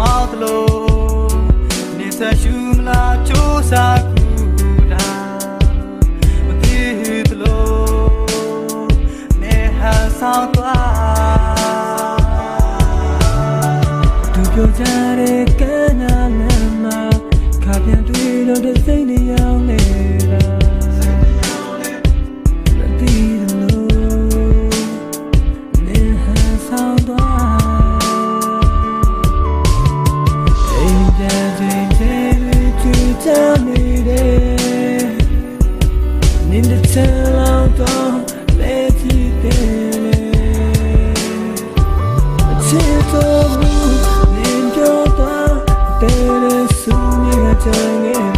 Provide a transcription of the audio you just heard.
မောက်သလိုနေဆက်ရှူမလားစ조사ကူလားမသိသလိုနေဟန်ဆောင်သွားသူပြောကြတဲ့ကနာလမ်းမှာခါပြန်တွေ့လို့တဲ့စိတ်တွေရောက်နေ တော်မူနင်ပြောသွားတဲ့ဆူနေကြတဲ့